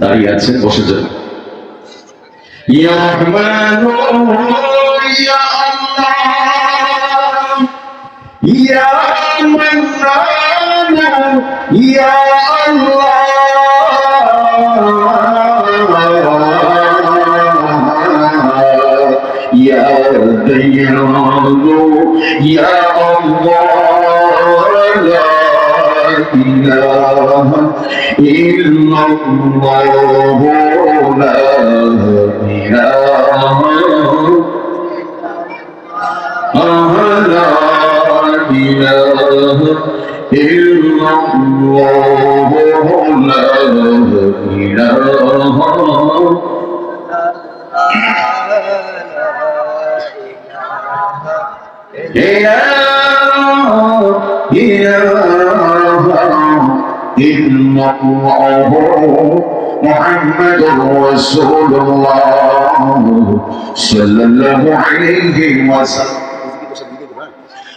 দাঁড়িয়ে আছেন বসে ইয়া يا الله يا منان يا الله يا ديانو يا الله لا إله إلا الله لا إله إله إلا الله لا إله إلا محمد رسول الله صلى الله عليه وسلم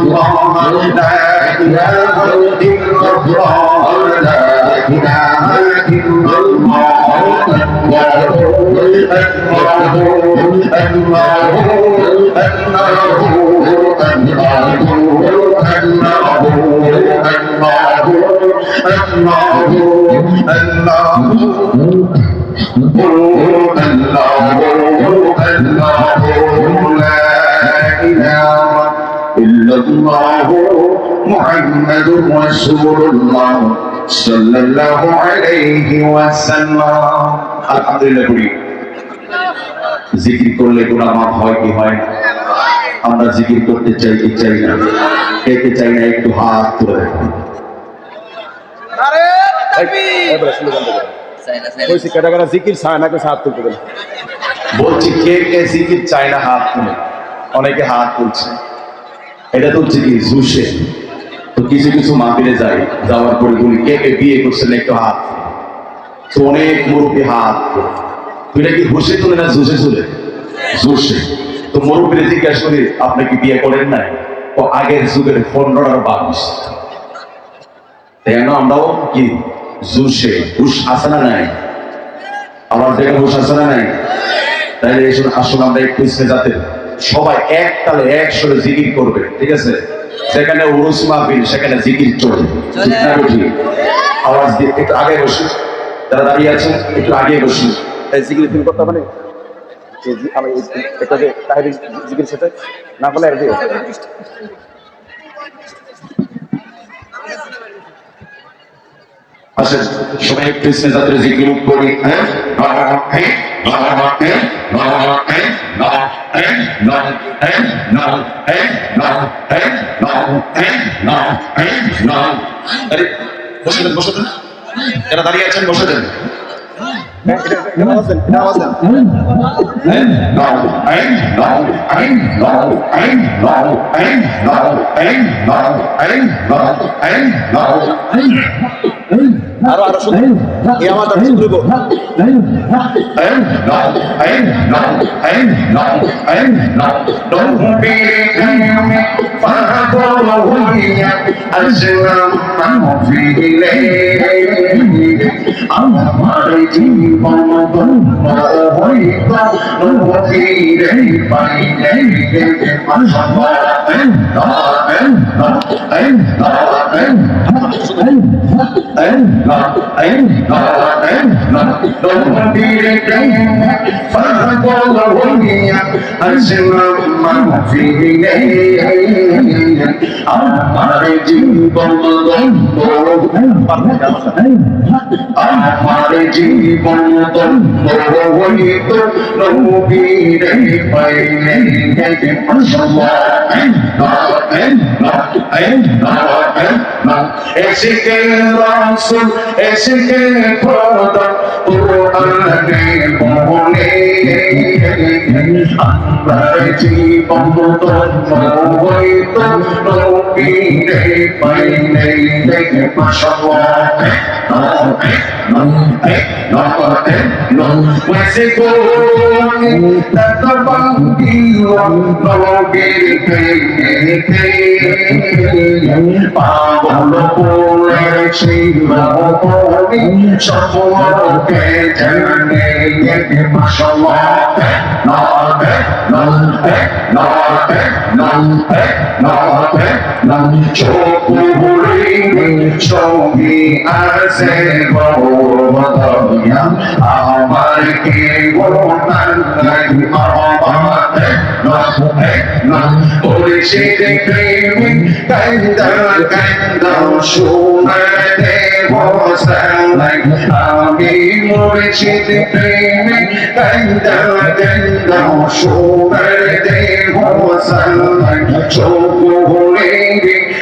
الله محمد رسول الله صلى الله জিকির করলে গুনাহ মাফ হয় কি হয়? আমরা জিকির করতে চাই কি চাই না? কে চাই না একটু হাত তুলে জিকির চায় না হাত তুলতে বলছি কে কে জিকির চায় না হাত তুলে? অনেকে হাত তুলছে। এটা তুলছে কি, জুসে। তো কিছু কিছু মাহফিলে যাই, যাওয়ার পরে বলি, কে কে বিয়ে করছেন একটু হাত। তো অনেক মুরব্বী হাত। তুই নাকি হুসে তুলে না জুসে তুলে? জুসে। তো মুরব্বীরে জিজ্ঞাসা করি, আপনি কি বিয়ে করেন নাই? ও, আগের যুগের পনেরো আর কেন আমরাও কি জুসে? হুশ আছে না নাই? আমার দেখে হুশ আছে না নাই? তাইলে এসব আসলে আমরা একটু যাতে। সবাই এক তালে একসঙ্গে জিকির করবে ঠিক আছে? সেখানে উরুস মাহফিল সেখানে জিকির চলবে? আওয়াজ দিয়ে একটু আগে বসি। যারা দাঁড়িয়ে আছেন একটু আগে বসি। এই জিকির তুমি করতে আমি এটা যে তাহিরি জিকির সাথে না করলে আর দিও আসেন সবাই একটু জিকির করি হ্যাঁ? আরে বসে দেন বসে দেন যারা দাঁড়িয়ে আছেন বসে দেন আরও আরও শুনুন। এই আওয়াজটা ঠিক করব আমার জীবন ধন্য হইত নবীরে পাইলে আমার জীবন ধন্য আমার জীবন হইত নবীরে পাইলে এসিকে রাসুল এসিকে খোদা পুরানে বলে আমার জীবন হইত নবীরে সকলকে জানে মাসাল্লাহ নবে নবে নবে নবে নবে নবে চোখ ভরে ছবি আছে গোবদয়া আমার কে গোনান নাই আমাতে নবে ওরে প্রেমী কান্দা কান্দা শোনাতে বসালাই আমি মরেছি প্রেমে কান্দা কান্দা শোনাতে বসালাই চোখ ভরে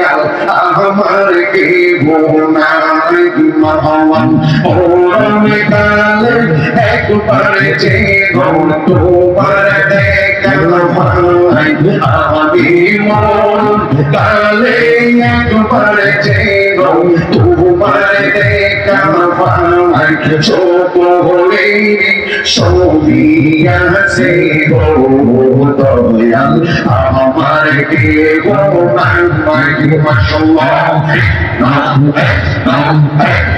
দয়াল, আমার কেউ নাই মহান ওরম কালে একবার যে তোমার দেখা ভাই আমি মন কালে একবার যে তোমার দেখা ভাই চোখ হলে ছবি আছে গো দয়াল আমার কেউ নাই মাশাল্লাহ এই জগতে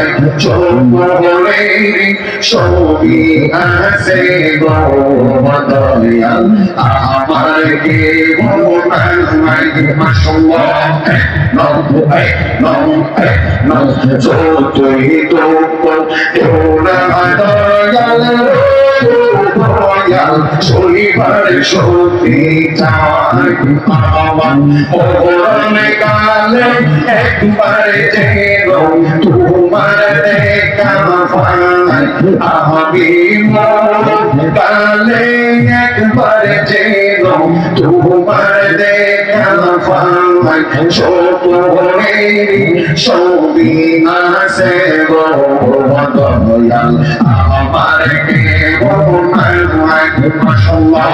চোখে ছবি আছে গো দয়াল আমার কে যতই তো তোরা দয়াল দয়াল দয়াল শনিবার শক্তি চায় আমার কালে একবার যেন তোমার দেখা পাই আমি কালে একবার যেন তোমার দেখা পাই ছোট মেরি ছবি আসে গো দয়াল আমার কে গো মাশাআল্লাহ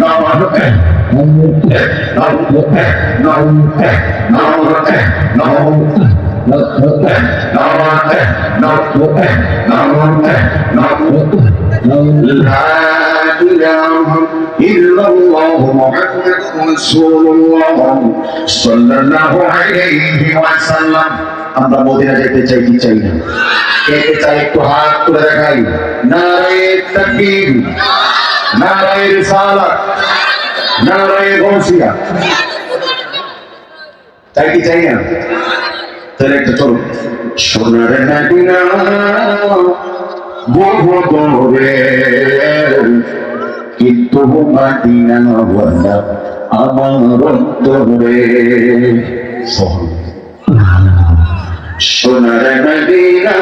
নমস্কার no, no, no, no, no, no, no, আমরা মদিনা যেতে চাই কি চাই না? কে চাই একটু হাত তুলে দেখাই। নারায়ে তাকবীর নারায়ে রিসালাত নারায়ে গৌসিয়া। চাই কি চাই না? তাহলে একটা চলো। সোনার মদিনা বহু দূরে কিন্তু মদিনা আমার অন্তরে। সোনার মদিনা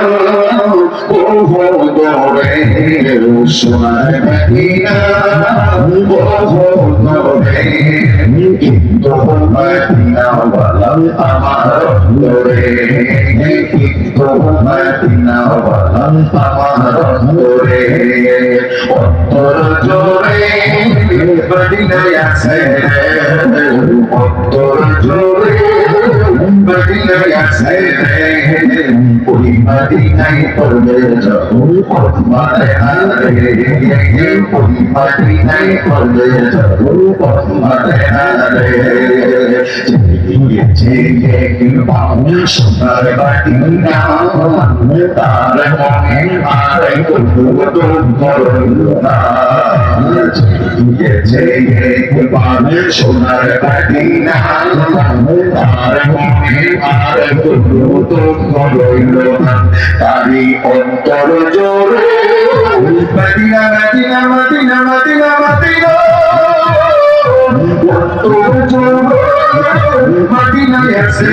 আছে অন্তর জোরে আছে ওই মদিনায় পড়বে যাব তোমার হারে ওই মদিনায় পড়বে যাব তোমার হারে সোনার বাটি তার মনে আর সোনার বাটি তার মনে আর তারি অন্তর জোর Medina Medina Medina Medina Medina অন্তর জোর মদিনায় আছে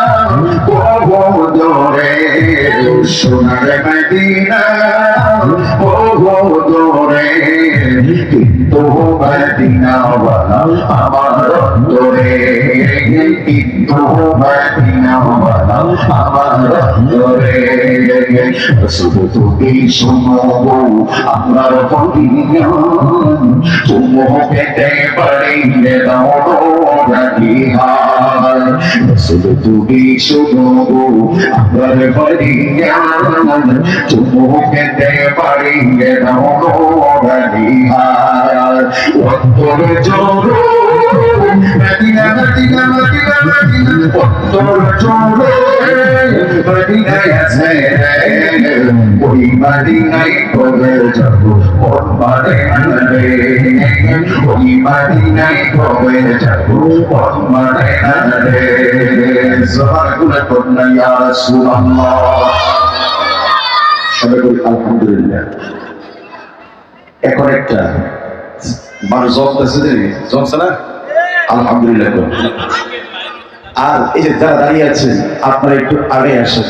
দূরে সোনার মদিনা কিন্তু মদিনা আমার অন্তরে কিন্তু মদিনা আমার অন্তরে শুধু তুমি শুনব আমার পরিণাম তুমো পেতে পারি দাও রাধিহার শুধু তুমি শুনব আমার পরিণাম তুমো পেতে পারি দাও রাধিহার অন্তর জোর মদিনা মদিনা মদিনা ওই মদিনায় কবে যাব ওর আনবে ওই মদিনায় কবে যাব ওর আনবে আলহামদুলিল্লাহ এখন একটা। আর এই যে যারা দাঁড়িয়ে আছেন আপনারা একটু আগে আসেন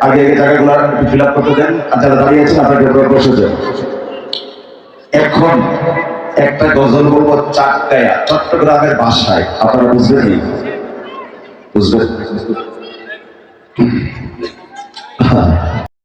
আগে আগে জায়গাগুলো ফিল আপ করতে দেন আর যারা দাঁড়িয়ে আছেন আপনাকে বসে যান এখন একটা গজল বলব চট্টগ্রামের বাসায়, আপনারা বুঝবেন বুঝলেন হ্যাঁ hmm.